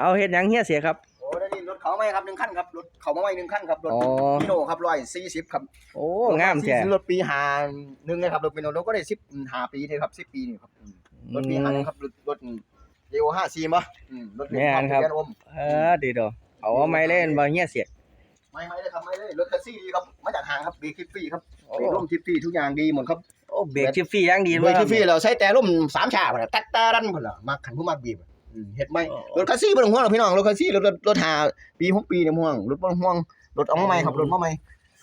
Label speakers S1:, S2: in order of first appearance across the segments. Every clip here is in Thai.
S1: เอาเฮ็ดหยังเฮียเสียครับ
S2: โอ้ได้นี่รถเขาไหมครับหนึ่งคันครับรถเขามาไหมหนึ่งคันครับรถ
S1: อ๋อ
S2: มิโนครับร้อยสี่สิบครับ
S1: โอ้งามแท้
S2: รถปีหาหนึ่งนะครับรถมิโนรถก็ได้สิบหาปีเลยครับสิบปีนี่ครับอืมรถปีหาหนึ่งครับรถรถเอโอห้าซีมั้อืมรถเล็ก
S1: แม่นครับ
S2: ทะเยอม
S1: เออดีดอกเอาเอาไม่เล่นบ่เฮียเสีย
S2: ไม่ไม่เลยครับไม่เลยรถแท็กซี่ดีครับมาจากห้างครับเบรกทิฟฟี่ครับเบรกร่มทิฟฟี่ทุกอย่างดีหมดครับ
S1: โอ้เบรกทิฟฟี่ยังดี
S2: เบรก
S1: ค
S2: ทิ
S1: รับ
S2: ฟฟี่เราใช้แต่ร่มสามชาพุ่นน่ะตัดตาดันพุ่นล่ะมาขันผู้มาบีบอื มเฮ็ดไหม
S1: อ๋อ
S2: รถคัสซี่บ่ต้องห่วงหรอกพี่น้องรถคัสซี่รถรถรถหาปีหกปีเนี่ยห่วงรถบ่ต้องห่วงรถเอามาใหม่ครับรถมาใหม่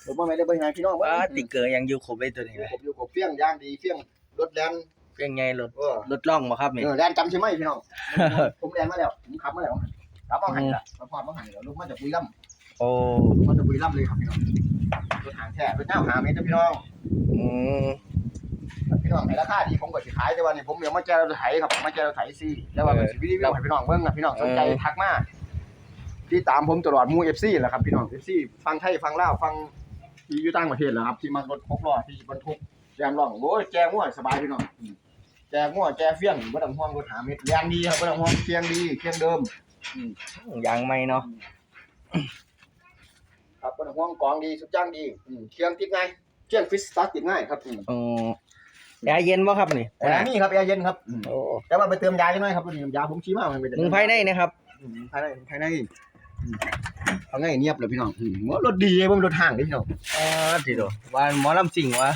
S2: รถมาใหม่ได้บ่ยังไงพี่น้อง
S1: ว่าติ๊กเกอร์ยังอยู่ครบเลยตัวนี้
S2: อยู่
S1: นะ
S2: ผมอยู่กับเฟี้ยงย่างดีเฟี้ยงรถแลน
S1: เป็นไงรถ
S2: เออ
S1: รถล่องบ่ครับนี่
S2: เออแลนจำใช่ไหมพี่น้องผมแลนมาแล้วผมขับมาแล้วขับมาหันละมาพอดมาหันแล้วลูกมาจากบุรีรัมย์
S1: โอ้
S2: มาจากบุรีรัมย์เลยครับพี่น้องรถหางแท้รถเจ้าหาเมตรนะพี่น้อง
S1: อืม
S2: พี่น้องในราคาดีผมก็สิขายแต่ว่านี่ผมเดี๋ยวมาแจรถไถครับมาแจรถไถซี่แล้วว่าก็สิวิดีโอให้พี่น้องเบิ่งนะพี่น้องสนใจทักมาที่ตามผมตลอดมู่ FC แหละครับพี่น้อง FC ฟังไทยฟังลาวฟังที่อยู่ต่างประเทศแหละครับที่มารถหกล้อที่บรรทุกแรมร่องโอ้ยแจง่วสบายพี่น้องอืมแจง่วแจเฟี้ยงบ่ต้องห่วงรถหาเม็ดแรงดีครับบ่ต้องห่วงเคียงดีเคียงเดิม
S1: ยางไม่เนาะ
S2: ครับบ่ต้องห่วงกองดีสุดย่างดีเคียงติดง่ายเคียงฟิสตาร์ติดง่ายครับอืม
S1: อ๋อ แอร์เย็นบ่ครับนี่
S2: แอร์นี่ครับแอร์เย็นครับอืม
S1: โอ้
S2: แต่ว่าไปเติมยาจังหน่อยครับตัวนี้ยาผมชี้มามันเป็น
S1: มึงภายในนะครับ
S2: อืมภายในภายในอืมเอาง่ายเนียบเลยพี่น้องอืมว่ารถดีเบิ่งรถห่างเด้พี่น้อง
S1: อ๋อดีดอกว่าหมอลำสิงวะ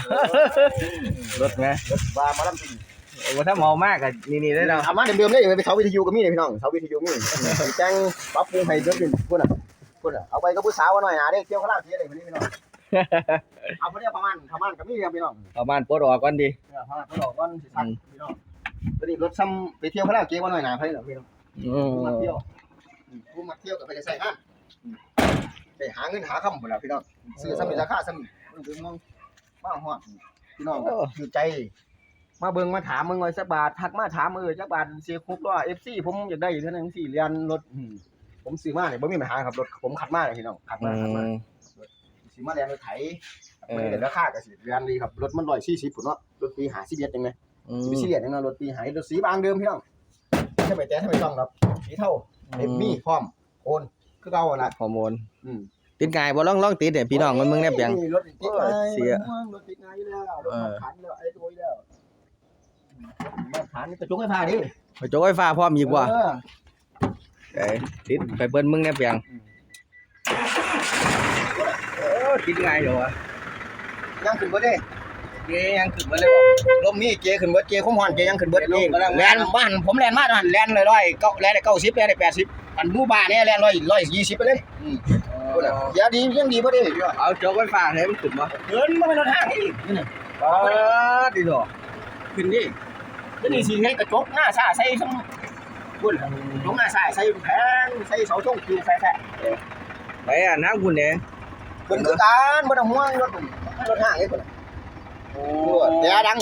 S1: รถไหม
S2: รถบ้ามาลำจริง
S1: ว่าถ้าเมามากก็นี่ๆได้เนาะ
S2: ทำมาเดิมๆเลยไปเสาวิทยุก็มีเลยพี่น้องเสาวิทยุมีแจ้งปรับปรุงให้เด้อพี่พุ่นน่ะพุ่นน่ะเอาไปกับผู้สาวหน่อยนะเด้เที่ยวคาราโอเกะอะไรพวกนี้พี่น้อง เอาพวกนี้ประมาณประมาณก็มีครับพี่น้อง
S1: เอาบ้านปลดออกก่อนดี
S2: เออประมาณก็ดอกวันสิสักพี่น้องตัวนี้รถซ้ำไปเที่ยวคาราโอเกะว่าหน่อยนะพี่น้องพี่น้อง
S1: อืม
S2: ผู้มาเที่ยวอืมผู้มาเที่ยวก็ไปใส่งานอืมไปหาเงินหาคำหมดแล้วพี่น้องซื้อซ้ำเป็นราคาซ้ำมันคือมองบ้าฮอดพี่น้องก็อยู่ใจ มาเบิ่งมาถามมึงไว้สักบาททักมาถามเออจักบาทเสียคุกว่า FC ผมอยากได้อยู่เท่านั้นสี่เรียนรถอืมผมซื้อมาเนี่ยบ่มีปัญหาครับรถผมขัดมาเลยพี่น้องขัด
S1: อื
S2: มาขัดมามซื้อ มาเรียนรถไถ
S1: เออ
S2: มันได้ราคาก็สิเรียนดีครับรถมัน140พุ่นเนาะรถปี51จังไง
S1: อื
S2: สิ
S1: ม
S2: ไปซีเรียสจังเนาะรถปีหายรถสีบางเดิมพี่น้องถ้าไปแต่ถ้าไปต้องครับสีเท่าเอ็มมี่พร้อมโอนคือเก่าหั่นล่ะ
S1: ฮอร์โมน
S2: อืม
S1: ติดง่ายบ่ลองลองติดเดี๋ยวพี่น้องมันมึงแนบยัง
S2: รถติดง่าย
S1: เสีย
S2: รถติดง่ายอยู่แล้วรถ
S1: เออ
S2: ขันแล้วไอ้ตัวแล้วมาขันกระจกไฟฟ้าดิ
S1: ไปโจ้ไฟฟ้าพร้อมอีกว่า
S2: เออ
S1: เอ้ยติดไปเปิ้นมึงแนบยังโอ้ ติดง่ายเหรอวะ
S2: ยังขึ้นบ่ได้
S1: เกยังขึ้นมาเลยบ่
S2: ลมมีเจขึ้นเบิดเจคมฮ้อนเจยังขึ้นเบิด
S1: ลมกำลัง
S2: แลนบ้านผมแลนมาตอนนั้นแลนเลยร้อยเก้าแลนได้90แลนได้80อันหมู่บ้านเนี่ยแลนร้อยร้อยยี่สิบไปเลยอืมพูดอะอย่าดียังดีบ่ได้พี่ว่า
S1: เอาโจ้ไฟฟ้าให้มันขึ้นบ่
S2: เดินมาเป็นรถทางนี่นี่น่ะ
S1: อ๋อดีดอก
S2: ขึ้นดิก็นี่สิให้กระจกหน้าซ่าใส่ซุมพุ่นกระจกหน้าซ่าใส่แผงใส่เสาช่องคิวแท้
S1: ไปอะน้ำคุณเนี่ย
S2: ๆ เพิ่นคือการบ่ต้องห่วงรถมันรถทางนี่พุ่นน่ะ
S1: โอ้
S2: แต่ดัง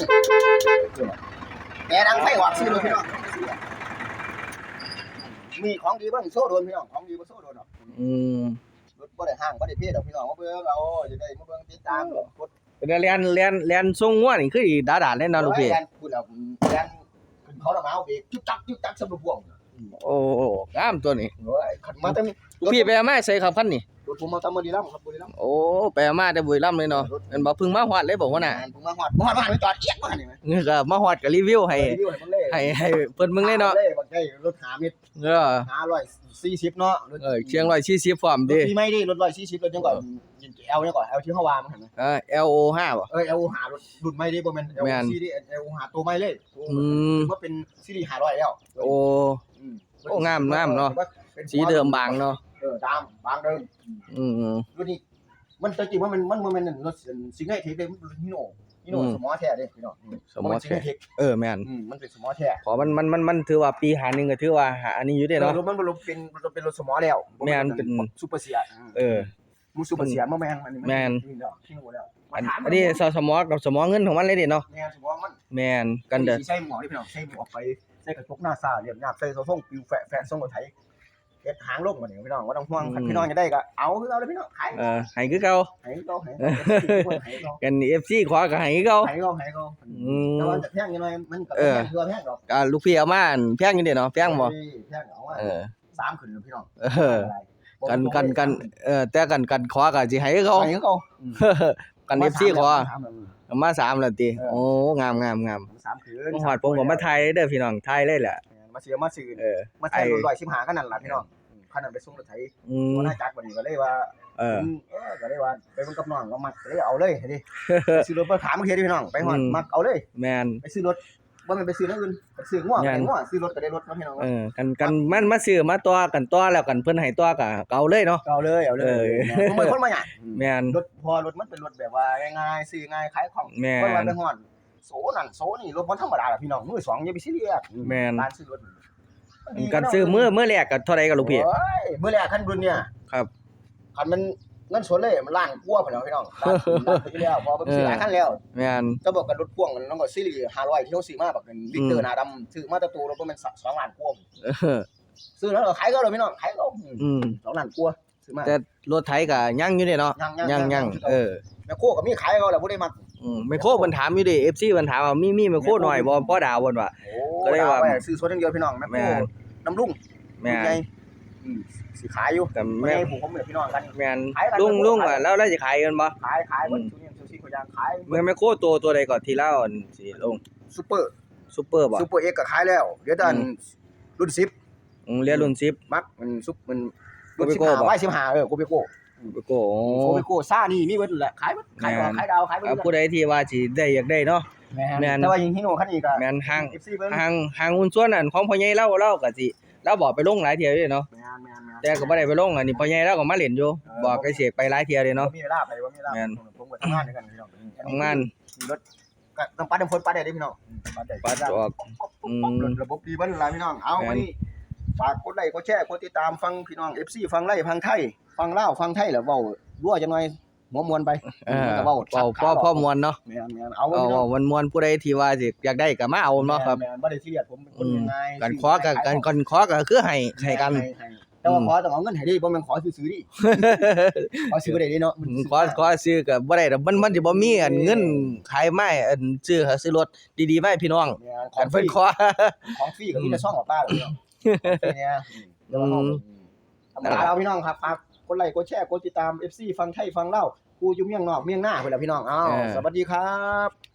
S2: แต่ดังไฟหวักซื้อเลยพี่น้องมีของดีบ่โซ่โดนพี่น้องของดีบ่โซ่โดนดอก
S1: อืม
S2: รถบ่ได้ห้างบ่ได้เพศดอกพี่น้องมาเบิ่งเอาจะได้มาเบิ่งติดตามกด
S1: เป็นเรียนเรียนเรียนทรงง่วนี่คืออีดาๆเล่นเนาะลูกพี่
S2: แล่นพูดแล้วแล่นขึ้นเขาละมาเอาเบรกจุ๊บจับจุ๊บจับสำหรับพวง
S1: โอ้โหงามตัวนี้
S2: โอ้ยขันมาตั้ง
S1: ลูกพี่ไปเอามาใส่ขับคันนี่
S2: รถผมมาตั้งบุรีรัมย์ครับบุรีรัมย์
S1: โอ้ไปเอามาแต่บุรีรัมย์เลยเนาะเอ็นบอกเพึ่งมาฮอดเลยบอกว่าน่ะ
S2: ผมมาหอดมาหอดมาหอดจอดเอียดมานี่ไหม
S1: เงี้ยก็มาฮอดก็รีวิวให้
S2: รีวิวให้มันเลย
S1: ให้ให้เพิ่นมึงเลยเนาะ
S2: เลยบักได้รถหาเม็ด
S1: เออ
S2: หาร้อยสี่สิบเนาะรถ
S1: เออเชียง140พร้อม
S2: รถ
S1: ดิ
S2: ที่ไม่ได้รถร้อยสี่สิบรถยังก่อนเอลยังก่อนเอลที่เขาวางมันเห็นไหม
S1: เออ LO5 บ่
S2: เออเอลหารถรุ่นไม่ได้บ่แม่นเอล
S1: แม่น
S2: ซีดีเอลหาตัวไม่เลย
S1: อืม
S2: ว่าเป็นซีรีส์หาร้อยแล้ว
S1: โอ้
S2: ม
S1: โอ้งามงามเนาะ
S2: ป็น
S1: สีเดิมบางเนาะ
S2: เออดำบางเดิม
S1: อืม
S2: รุ่นนี้มันจริงๆว่ามันมันมันมันรถซิงเกิลเทคเลยมันฮิโน่ฮิโน่
S1: อืม
S2: สมอแท้เด้พี่น้อง
S1: สมอแท้
S2: เทค
S1: เออแม่น
S2: อืมมันเป็นสมอแท้
S1: ขอมันมันมันมันถือว่าปีหาหนึงก็ถือว่าหาอันนี้อยู่เด้เนาะ
S2: รถมันรถเป็นรถเป็นรถสมอแล้ว
S1: แม่นเป็น
S2: ซูเปอร์เสีย
S1: เออ
S2: มูซูเปอร์เสียมาแม่นมัน
S1: แม่น
S2: นี่แล้วฮิโน่แล้ว
S1: อันอันนี้สสมอกับสมอเงินของมันเลยเด้เนาะ
S2: แม่นสมอมัน
S1: แม่นกันเด้อ
S2: สิใส่หมวกนี่พี่น้องใส่หมวกไปใส่กระจกหน้าซ่าเรียบหยาบใส่โซ่ส่งปิวแฝะแฝะส่งรถไถ เฮ็ดหางลงมานี่พี่น้องบ่ต้องห่วงคันพี่น้องจะได้ก็เอาคือเอาเลยพี่น้องขาย
S1: เออให้คือเก่า
S2: ให้เขาให้ให้เขา
S1: กัน FC ขอก็ให้คือเก่า
S2: ให้เขาให้เขา
S1: อืม
S2: แต่ว่าจะแพงยังไงมันก็
S1: เออ
S2: แพงเพื่อแพงดอก
S1: ก็ลูกพี่เอามาอันแพงอยู่เด้เนาะแพงบ่
S2: แพงเอาว่า
S1: เออ
S2: สามขึ้นเลยพี่น้อง
S1: เออกันกันกันเออแต่กันกันขอก็สิให้เขา
S2: เขาให้เขา
S1: กัน FC ขอ
S2: สามแล้ว
S1: มาสามแล้วติ
S2: เออ
S1: โอ้งามงามงาม
S2: สามคืน
S1: มาฮอดผมก็มาไทยเด้อพี่น้องไทยเลยแหละ
S2: มาเสียมาซื้อ
S1: เออ
S2: มาใช้รถลอยชิมหาขนาดละพี่น้องขนาดไปส่งรถไถ
S1: อืม
S2: หัวหน้าจักรวันนี้ก็เลยว่า
S1: เออ
S2: เออก็เลยว่าไปเบิ่งกับน้องก็มักก็เลยเอาเลยดิไปซื้อรถไปถามเฮียดิพี่น้องไปฮอด
S1: อืม
S2: มักเอาเลย
S1: แมน
S2: ไปซื้อรถบ่แม่นไปซื้อเรื่องอื่นไปซื้อง่วง
S1: งั้
S2: ไป
S1: น
S2: ง่วงซื้อรถก็ได้รถมาพี่น้อง
S1: เออกันกันมันมาซื้อมาตัวกันตัวแล้วกันเพิ่นให้ตัวก็เก่าเลยเนาะ
S2: เอาเลยเอาเลย
S1: เออ
S2: ผมเป็นคนมาหยัง
S1: แม่น
S2: รถพอรถมันเป็นรถแบบว่าง่ายๆซื้อง่ายขายของ
S1: แม่
S2: เพราะว่าไป
S1: น
S2: ฮอด โซนั่นโซนี่รถมันธรรมดาล่ะพี่น้องมือสองอย่าไปซีเรียส
S1: แม่น
S2: ร้านซื้อรถมัดี
S1: กันซื้อมื้อมื้อแรกก็เท่าใดก็ลูกพี่
S2: โอ้ยมื้อแรกคันรุ่นเนี่ย
S1: ครับ
S2: คันมันเงินสดเลยมันล้านกว่าพุ่นแล้วพี่น้องล้านล้านไปแล้วพอไปซื้อหลายคันแล้ว
S1: แม่น
S2: จะบอกกันรถพ่วงกันน้องก็ซีรีส์500ที่เขาซื้อมาแบบเป็นวิกเตอร์หน้าดำซื้อมาแตะตูรถบ่แม่น2ล้านกว่า
S1: เออ
S2: ซื้อแล้วก็ขายก็เลยพี่น้องขายก็
S1: อืม
S2: 2ล้านกว่าซื้อมา
S1: แต่รถไถก็ยังอยู่เด้เนาะ
S2: ยังยัง
S1: ยังยังเออ
S2: แม่โคก็มีขายก็แล้วบ่ได้มัก
S1: อืมไมโครเพิ่นถามอยู่ดิ FC เพิ่นถามว่ามีมีไมโครหน่อยบ่พอดาวเพิ่นว่า
S2: โอ้
S1: ก็เลยว่า
S2: ดไซื้อสดอย่างเดียวพี่น้องแม่
S1: แม่
S2: โคน้ำรุ่ง
S1: แม่น
S2: รุ่งใหญ่อืมสิขายอยู่
S1: กับ
S2: แม่
S1: แม่
S2: ผูกผมเหมือนพี่น้องกัน
S1: แม่น
S2: ขายกัน
S1: ลุง
S2: ขาย
S1: ลุงว่าแล้วเราจะขายกันบ่
S2: ขายขายหมด
S1: อืม
S2: ทุเรียนซูชิก็ยางขาย
S1: แม่ไมโครตัวตัวใดก่อนที่เล่าอันสิลง
S2: ซุปเปอร์
S1: ซุปเปอร์บ่
S2: ซุปเปอร์เอ็กก็ขายแล้ว เดี๋ยวแต่อัน
S1: อืม
S2: รุ่น10
S1: อืมเรียนรุ่น10
S2: มักมันซุปมันรุ่น
S1: โกเบโก้
S2: 15
S1: บ่
S2: ไว้15เออโกเบโก้
S1: ไปโก้โอ้
S2: โกเบโก้ซ่านี่มีเบิดแหละขายหมดขายดอกขายดาวขายเบิด
S1: เอาผู้ใดที่ว่าสิได้อยากได้เนาะแม่น
S2: แต่ว่ายิงฮิโน่คันนี้ก็
S1: แม่นห้างห่างห่างหุ้นส่วนอันของพ่อใหญ่เล่าเล่าก็สิเราบอกไปลงหลายเที่ยวอยู่เนาะ
S2: แต่
S1: ก็บ่ได้ไปลงอันนี้พ่อใหญ่เราก็มาเล่นอยู่บอกไอ้เสกไปหลายเที่ยวเลยเนาะ
S2: มีเวลาไปบ่มีเวลา
S1: แม่น
S2: ผมก็ทำงานด้วยกันพี่น้อง
S1: ทำงาน
S2: รถก็ต้องปัดน้ำฝนปัดได้เด้พี่น้องปัดได้
S1: ปัดออก
S2: ระบบดีบิ้ลหลาพี่น้องเอา
S1: แม่น
S2: วันนี้ ฝากกดไลค์กดแชร์กดติดตามฟังพี่น้อง FC ฟังไล่ฟังไทยฟังลาวฟังไทยแล้วเว้ารั่วจังหน่อยหัวมวนไป
S1: เออ
S2: ก็เว้า
S1: เว้าพ่อพ่อมวลเนาะ
S2: แม่นแม่นเอา
S1: เอา
S2: พี่น้อง
S1: วันมวลผู้ใดที่ว่าสิอยากได้ก็มาเอาเนาะครับ
S2: แม่นบ่ได้ซีเรียสผมเป็นคนยังไง
S1: กันขอกันกันกันขอก็คือให้ให้กัน
S2: ให้ให้แต่ว่าขอต้องเอาเงินให้ดีบ่แม่นขอซื้อๆดิขอซื้อบ่ได้ดิเนาะมันซื้
S1: ขอขอซื้อก็บ่ได้ดอกมันมันสิบ่มีอันเงินขายไม้อันซื้อหาซื้อรถดีๆไว้พี่น้อง
S2: แม่นข
S1: กั
S2: อนงฟ
S1: เพิ่น
S2: รี
S1: ขอ
S2: ของฟรีก็มีแต่ซ่องของป้าแล้วพี่น้อ งเนี่ยเดี๋ยวมาเอาธรรมดาเราพี่น้องครับฝากกดไลค์กดแชร์กดติดตาม FC ฟังไทยฟังเล่ากูอยู่เมียงนอกเมียงหน้าเพิ่นล่ะพี่น้องอ้าว
S1: เออ
S2: สวัสดีครับ